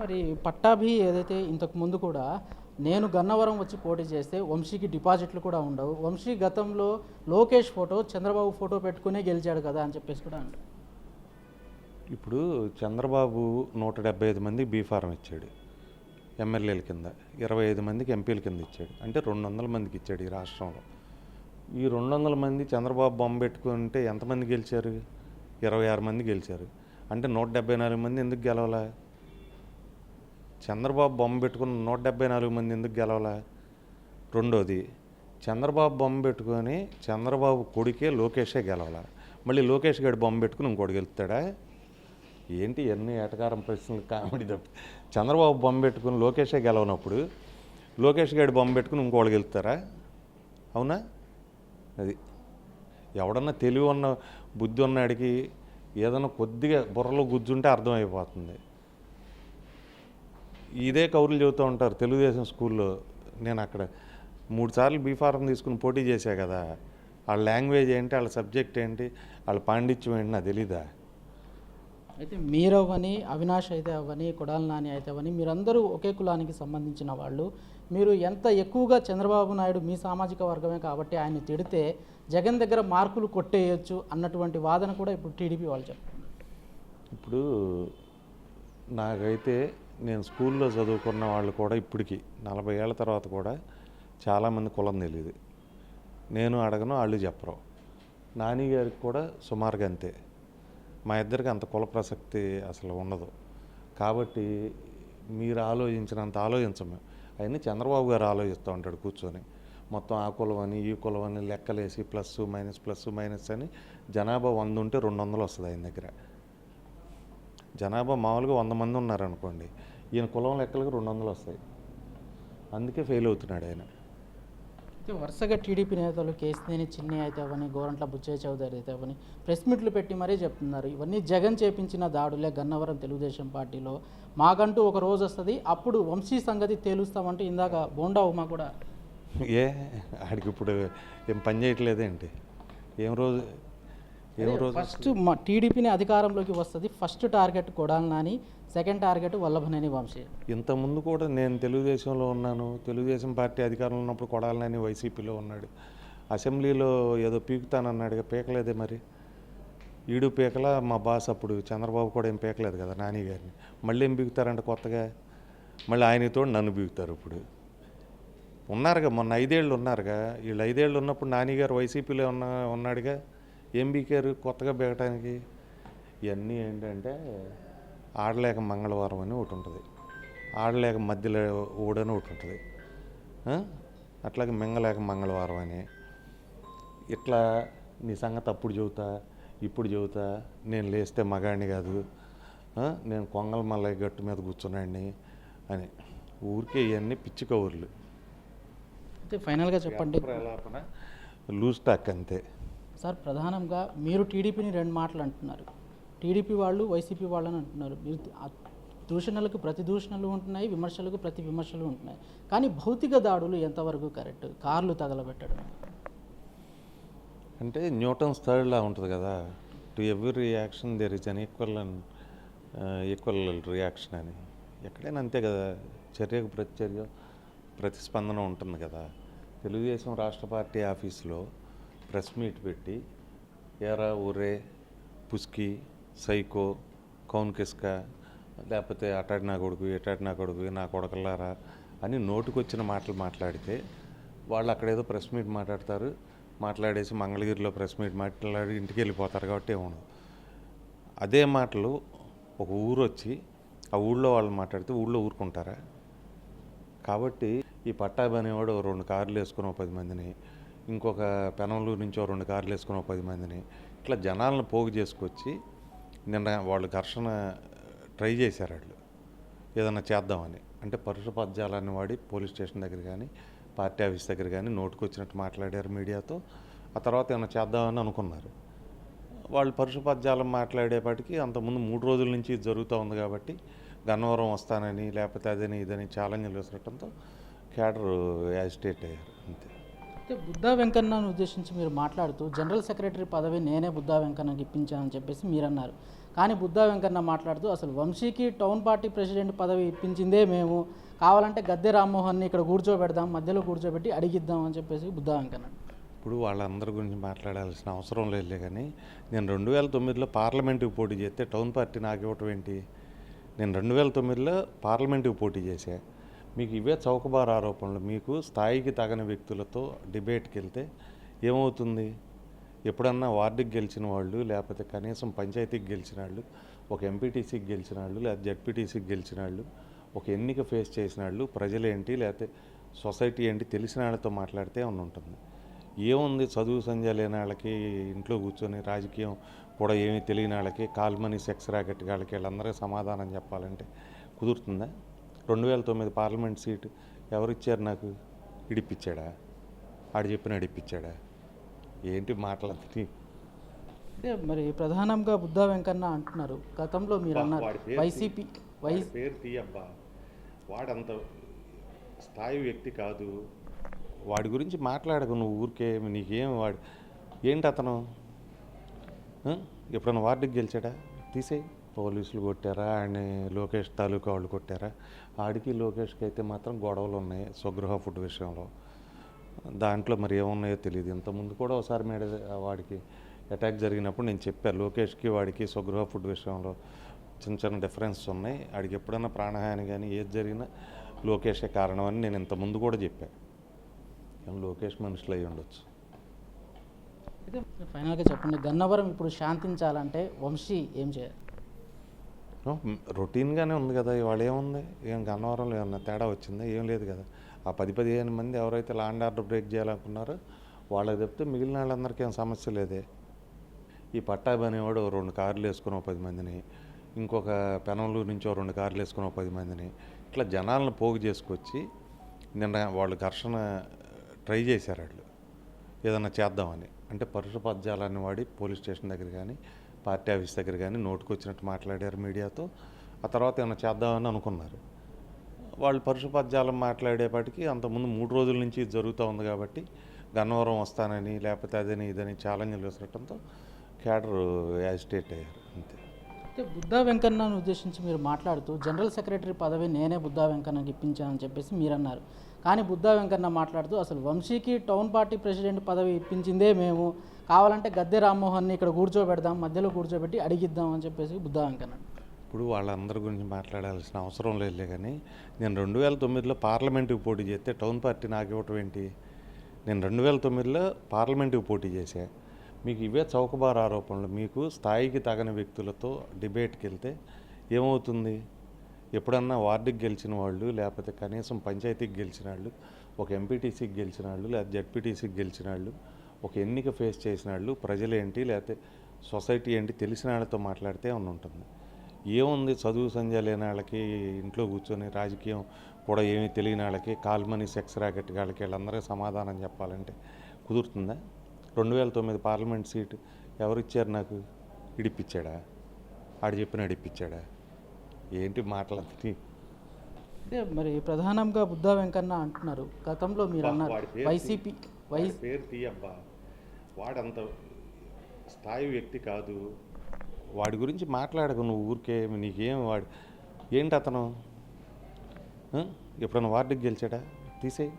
మరి పట్టాభి ఏదైతే ఇంతకు ముందు కూడా నేను గన్నవరం వచ్చి పోటీ చేస్తే వంశీకి డిపాజిట్లు కూడా ఉండవు. వంశీ గతంలో లోకేష్ ఫోటో చంద్రబాబు ఫోటో పెట్టుకునే గెలిచాడు కదా అని చెప్పేసి కూడా అంటారు. ఇప్పుడు చంద్రబాబు నూట డెబ్బై ఐదు మందికి బీఫారం ఇచ్చాడు. ఎమ్మెల్యేల కింద ఇరవై ఐదు మందికి ఎంపీల కింద ఇచ్చాడు. అంటే రెండు వందల మందికి ఇచ్చాడు ఈ రాష్ట్రంలో. ఈ రెండు వందల మంది చంద్రబాబు బొమ్మ పెట్టుకుంటే ఎంతమంది గెలిచారు? ఇరవై ఆరు మంది గెలిచారు. అంటే నూట డెబ్బై నాలుగు మంది ఎందుకు గెలవలే? చంద్రబాబు బొమ్మ పెట్టుకుని నూట డెబ్బై నాలుగు మంది ఎందుకు గెలవలే? రెండోది చంద్రబాబు బొమ్మ పెట్టుకొని చంద్రబాబు కొడుకే లోకేషే గెలవాల. మళ్ళీ లోకేష్ గడి బొమ్మ పెట్టుకుని ఇంకోటి గెలుస్తాడా? ఏంటి ఎన్ని ఏటకారం ప్రశ్నలు కామెడీ తప్ప. చంద్రబాబు బొమ్మ పెట్టుకుని లోకేషే గెలవనప్పుడు లోకేష్ గడి బొమ్మ పెట్టుకుని ఇంకోటి గెలుస్తారా? అవునా? అది ఎవడన్నా తెలివి ఉన్న బుద్ధి ఉన్నాడికి ఏదైనా కొద్దిగా బుర్రలో గుజ్జుంటే అర్థమైపోతుంది. ఇదే కౌరులు చెబుతూ ఉంటారు తెలుగుదేశం స్కూల్లో నేను అక్కడ మూడు సార్లు బీఫారం తీసుకుని పోటీ చేశా కదా వాళ్ళ లాంగ్వేజ్ ఏంటి వాళ్ళ సబ్జెక్ట్ ఏంటి వాళ్ళ పాండిత్యం ఏంటి నాకు తెలీదా? అయితే మీరు అవ్వని అవినాష్ అయితే అవ్వని కొడాల నాని అయితే అవ్వని మీరందరూ ఒకే కులానికి సంబంధించిన వాళ్ళు. మీరు ఎంత ఎక్కువగా చంద్రబాబు నాయుడు మీ సామాజిక వర్గమే కాబట్టి ఆయన్ని తిడితే జగన్ దగ్గర మార్కులు కొట్టేయచ్చు అన్నటువంటి వాదన కూడా ఇప్పుడు టీడీపీ వాళ్ళు చెప్తున్నారు. ఇప్పుడు నాకైతే నేను స్కూల్లో చదువుకున్న వాళ్ళు కూడా ఇప్పటికి నలభై ఏళ్ళ తర్వాత కూడా చాలామంది కులం తెలియదు. నేను అడగను వాళ్ళు చెప్పరు. నానిగారికి కూడా సుమారుగా అంతే. మా ఇద్దరికి అంత కుల ప్రసక్తి అసలు ఉండదు. కాబట్టి మీరు ఆలోచించినంత ఆలోచించము అవన్నీ చంద్రబాబు గారు ఆలోచిస్తూ ఉంటాడు కూర్చొని. మొత్తం ఆ కులం అని ఈ కులం అని లెక్కలేసి ప్లస్ మైనస్ ప్లస్ మైనస్ అని జనాభా వంద ఉంటే రెండు వందలు వస్తుంది ఆయన దగ్గర. జనాభా మామూలుగా వంద మంది ఉన్నారనుకోండి ఈయన కులం లెక్కలకు రెండు వందలు వస్తాయి. అందుకే ఫెయిల్ అవుతున్నాడు ఆయన. అయితే వరుసగా టీడీపీ నేతలు కేసినేని చిన్ని అయితే అవని గోరంట్ల బుచ్చయ్య చౌదరి అయితే అవని ప్రెస్ మీట్లు పెట్టి మరీ చెప్తున్నారు. ఇవన్నీ జగన్ చేపించిన దాడులే గన్నవరం తెలుగుదేశం పార్టీలో. మాకంటూ ఒక రోజు వస్తుంది అప్పుడు వంశీ సంగతి తేలుస్తామంటూ ఇందాక బోండా ఉమా కూడా. ఏ ఆడికి ఇప్పుడు ఏం పని చేయట్లేదేంటి? ఏం రోజు ఏం రోజు ఫస్ట్ మా టీడీపీని అధికారంలోకి వస్తుంది. First target Kodali Nani second target Vallabhaneni Vamsi. ఇంతకుముందు కూడా నేను తెలుగుదేశంలో ఉన్నాను. తెలుగుదేశం పార్టీ అధికారంలో ఉన్నప్పుడు కొడాలని వైసీపీలో ఉన్నాడు. అసెంబ్లీలో ఏదో పీకుతానన్నాడుగా పీకలేదే మరి. ఈడు పీకలా మా బాస్ అప్పుడు చంద్రబాబు కూడా ఏం పీకలేదు కదా నాని గారిని. మళ్ళీ ఏం పీకుతారంట కొత్తగా? మళ్ళీ ఆయనతో నన్ను పీకుతారు ఇప్పుడు. ఉన్నారుగా మొన్న ఐదేళ్ళు ఉన్నారుగా. వీళ్ళు ఐదేళ్ళు ఉన్నప్పుడు నానిగారు వైసీపీలో ఉన్న ఉన్నాడుగా. ఏం బీకారు కొత్తగా బీగటానికి ఇవన్నీ ఏంటంటే ఆడలేక మంగళవారం అని ఒకటి ఉంటుంది. ఆడలేక మధ్యలో ఊడని ఒకటి ఉంటుంది? అట్లాగే మింగలేక మంగళవారం అని. ఇట్లా నీ సంగతి అప్పుడు చెబుతా ఇప్పుడు చెబుతా నేను లేస్తే మగాడిని కాదు? నేను కొంగల మల్లయ్య గట్టు మీద కూర్చున్నాడిని అని. ఊరికే ఇవన్నీ పిచ్చి కవర్లు అయితే ఫైనల్గా చెప్పండి. ప్రలాపన లూజ్ టాక్ అంతే. సార్ ప్రధానంగా మీరు టీడీపీని రెండు మాటలు అంటున్నారు. టీడీపీ వాళ్ళు వైసీపీ వాళ్ళని అంటున్నారు. మీరు దూషణలకు ప్రతి దూషణలు ఉంటున్నాయి విమర్శలకు ప్రతి విమర్శలు ఉంటున్నాయి. కానీ భౌతిక దాడులు ఎంతవరకు కరెక్ట్? కార్లు తగలబెట్టడం. అంటే న్యూటన్స్ థర్డ్లా ఉంటుంది కదా. To every reaction there is an equal and equal reaction అని. ఎక్కడైనా అంతే కదా. చర్యకు ప్రతిచర్య ప్రతిస్పందన ఉంటుంది కదా. తెలుగుదేశం రాష్ట్ర పార్టీ ఆఫీస్లో ప్రెస్ మీట్ పెట్టి ఎరా ఊరే పుస్కి సైకో కౌన్ కిస్కా లేకపోతే అటాటి నా కొడుకు ఎటాటి నా కొడుకు నా కొడకలారా అని నోటుకొచ్చిన మాటలు మాట్లాడితే వాళ్ళు అక్కడ ఏదో ప్రెస్ మీట్ మాట్లాడతారు మాట్లాడేసి మంగళగిరిలో ప్రెస్ మీట్ మాట్లాడి ఇంటికి వెళ్ళిపోతారు కాబట్టి ఏమను అదే మాటలు ఒక ఊరు వచ్చి ఆ ఊళ్ళో వాళ్ళు మాట్లాడితే ఊళ్ళో ఊరుకుంటారా? కాబట్టి ఈ పట్టాభి అనేవాడు రెండు కార్లు వేసుకుని పది మందిని ఇంకొక పెనంలూరు నుంచి రెండు కార్లు వేసుకుని పది మందిని ఇట్లా జనాలను పోగు చేసుకొచ్చి నిన్న వాళ్ళు ఘర్షణ ట్రై చేశారు వాళ్ళు. ఏదన్నా చేద్దామని. అంటే పరుష వాడి పోలీస్ స్టేషన్ దగ్గర కానీ పార్టీ ఆఫీస్ దగ్గర కానీ నోటుకొచ్చినట్టు మాట్లాడారు మీడియాతో. ఆ తర్వాత ఏమైనా చేద్దామని అనుకున్నారు. వాళ్ళు పరుష పద్యాలం మాట్లాడేపాటికి అంతకుముందు మూడు రోజుల నుంచి ఇది జరుగుతూ ఉంది కాబట్టి గన్నవరం వస్తానని లేకపోతే అదని ఇదని ఛాలెంజ్లు వేసినట్టంతో క్యాడర్ యాజిటేట్ అయ్యారు. అంతే. అయితే బుద్ధా వెంకన్నను ఉద్దేశించి మీరు మాట్లాడుతూ జనరల్ సెక్రటరీ పదవి నేనే బుద్ధా వెంకన్నకి ఇప్పించానని చెప్పేసి మీరు అన్నారు కానీ బుద్ధా వెంకన్న మాట్లాడుతూ అసలు వంశీకి టౌన్ పార్టీ ప్రెసిడెంట్ పదవి ఇప్పించిందే మేము. కావాలంటే గద్దె రామ్మోహన్ని ఇక్కడ కూర్చోబెడదాం మధ్యలో కూర్చోబెట్టి అడిగిద్దాం అని చెప్పేసి బుద్ధా వెంకన్న ఇప్పుడు వాళ్ళందరి గురించి మాట్లాడాల్సిన అవసరం లేదులే కానీ నేను రెండు వేల తొమ్మిదిలో పార్లమెంటుకి పోటీ చేస్తే టౌన్ పార్టీ నాకు ఇవ్వటం ఏంటి? నేను రెండు వేల తొమ్మిదిలో పార్లమెంటుకి పోటీ చేశాను మీకు ఇవే చౌకబార ఆరోపణలు. మీకు స్థాయికి తగని వ్యక్తులతో డిబేట్కి వెళ్తే ఏమవుతుంది? ఎప్పుడన్నా వార్డుకి గెలిచిన వాళ్ళు లేకపోతే కనీసం పంచాయతీకి గెలిచిన వాళ్ళు ఒక ఎంపీటీసీకి గెలిచిన వాళ్ళు లేదా జడ్పీటీసీకి గెలిచిన వాళ్ళు ఒక ఎన్నిక ఫేస్ చేసిన వాళ్ళు ప్రజలేంటి లేకపోతే సొసైటీ ఏంటి తెలిసిన వాళ్ళతో మాట్లాడితే ఏమన్నా ఉంటుంది? ఏముంది చదువు సంధ్య లేని వాళ్ళకి ఇంట్లో కూర్చొని రాజకీయం కూడా ఏమీ తెలియని వాళ్ళకి కాల్మనీ సెక్స్ ర్యాకెట్ వాళ్ళకి వీళ్ళందరికీ సమాధానం చెప్పాలంటే కుదురుతుందా? రెండు వేల తొమ్మిది పార్లమెంట్ సీటు ఎవరిచ్చారు నాకు? ఇడిపించాడా ఆడు చెప్పిన ఇడిపించాడా ఏంటి మాటలంతా అంటే మరి ప్రధానంగా బుద్ధా వెంకన్న అంటున్నారు. గతంలో మీరు అన్నారు. వైసీపీ వై పేరు తీయబ్బా వాడంత స్థాయి వ్యక్తి కాదు. వాడి గురించి మాట్లాడకు నువ్వు ఊరికే. నీకేం వాడు? ఏంటి అతను? ఆ? ఎప్పుడైనా వార్డుకి గెలిచాడా? తీసేయి. పోలీసులు కొట్టారా? ఆయన లోకేష్ తాలూకా వాళ్ళు కొట్టారా? ఆడికి లోకేష్కి అయితే మాత్రం గొడవలు ఉన్నాయి స్వగృహ ఫుడ్ విషయంలో. దాంట్లో మరి ఏమున్నాయో తెలియదు ఇంతకుముందు కూడా ఒకసారి మేడ వాడికి అటాక్ జరిగినప్పుడు నేను చెప్పాను లోకేష్కి వాడికి స్వగృహ ఫుడ్ విషయంలో చిన్న చిన్న డిఫరెన్స్ ఉన్నాయి. వాడికి ఎప్పుడైనా ప్రాణహాని కానీ ఏది జరిగినా లోకేషే కారణం అని నేను ఇంతకుముందు కూడా చెప్పాను కానీ లోకేష్ మనుషులు అయి ఉండొచ్చు. అయితే ఫైనల్గా చెప్పండి. గన్నవరం ఇప్పుడు శాంతించాలంటే వంశీ ఏం చేయాలి? రొటీన్గానే ఉంది కదా ఇవాళ ఏముంది? ఏం గన్నవరంలో ఏమన్నా తేడా వచ్చిందా? ఏం లేదు కదా. ఆ పది పదిహేను మంది ఎవరైతే లాండ్ ఆర్డర్ బ్రేక్ చేయాలనుకున్నారో వాళ్ళకి చెప్తే మిగిలిన వాళ్ళందరికీ ఏం సమస్య లేదే. ఈ పట్టాభి అనేవాడు రెండు కార్లు వేసుకుని ఓ పది మందిని ఇంకొక పెనంలు నుంచి రెండు కార్లు వేసుకుని పది మందిని ఇట్లా జనాలను పోగు చేసుకొచ్చి నిన్న వాళ్ళు ఘర్షణ ట్రై చేశారు వాళ్ళు. ఏదన్నా చేద్దామని. అంటే పరుష వాడి పోలీస్ స్టేషన్ దగ్గర కానీ పార్టీ ఆఫీస్ దగ్గర కానీ నోటుకు వచ్చినట్టు మాట్లాడారు మీడియాతో. ఆ తర్వాత ఏమైనా చేద్దామని అనుకున్నారు. వాళ్ళు పరుషుపద్యాలం మాట్లాడేపాటికి అంతకుముందు మూడు రోజుల నుంచి ఇది జరుగుతూ ఉంది కాబట్టి గన్నవరం వస్తానని లేకపోతే అదని ఇదని ఛాలెంజ్లు విసరటంతో క్యాడర్ యాజిటేట్ అయ్యారు. అయితే బుద్ధా వెంకన్నను ఉద్దేశించి మీరు మాట్లాడుతూ జనరల్ సెక్రటరీ పదవి నేనే బుద్ధా వెంకన్నకి ఇప్పించానని చెప్పేసి మీరు అన్నారు కానీ బుద్ధా వెంకన్న మాట్లాడుతూ అసలు వంశీకి టౌన్ పార్టీ ప్రెసిడెంట్ పదవి ఇప్పించిందే మేము. కావాలంటే గద్దె రామ్మోహన్ని ఇక్కడ కూర్చోబెడదాం మధ్యలో కూర్చోబెట్టి అడిగిద్దాం అని చెప్పేసి బుద్ధా వెంకన్న ఇప్పుడు వాళ్ళందరి గురించి మాట్లాడాల్సిన అవసరం లేదులే కానీ నేను రెండు వేల తొమ్మిదిలో పార్లమెంటుకి పోటీ చేస్తే టౌన్ పార్టీ నాకు ఇవ్వటం ఏంటి? నేను రెండు వేల తొమ్మిదిలో పార్లమెంటుకి పోటీ చేశాను మీకు ఇవే చౌకబార ఆరోపణలు మీకు స్థాయికి తగని వ్యక్తులతో డిబేట్కి వెళ్తే ఏమవుతుంది? ఎప్పుడన్నా వార్డుకి గెలిచిన వాళ్ళు లేకపోతే కనీసం పంచాయతీకి గెలిచిన వాళ్ళు ఒక ఎంపీటీసీకి గెలిచిన వాళ్ళు లేదా జడ్పీటీసీకి గెలిచిన వాళ్ళు ఒక ఎన్నిక ఫేస్ చేసిన వాళ్ళు ప్రజలేంటి లేకపోతే సొసైటీ ఏంటి తెలిసిన వాళ్ళతో మాట్లాడితే ఏమన్నా ఉంటుంది? ఏముంది చదువు సంధ్య లేని వాళ్ళకి ఇంట్లో కూర్చొని రాజకీయం కూడా ఏమీ తెలియని వాళ్ళకి కాల్మనీ సెక్స్ ర్యాకెట్ వాళ్ళకి వీళ్ళందరూ సమాధానం చెప్పాలంటే కుదురుతుందా? రెండు వేల తొమ్మిది పార్లమెంట్ సీటు ఎవరిచ్చారు నాకు? ఇడిపించాడా ఆడు చెప్పిన ఇడిపించాడా ఏంటి మాటలంతా అయితే మరి ప్రధానంగా బుద్ధా వెంకన్న అంటున్నారు. గతంలో మీరు అన్నారు. వైసీపీ వై వాడి పేరు తీయబ్బా వాడంత స్థాయి వ్యక్తి కాదు. వాడి గురించి మాట్లాడకు నువ్వు ఊరికే నీకేం వాడు ఏంటి అతను? ఆ? ఎప్పుడైనా వార్డుకి గెలిచాడా? తీసేయి.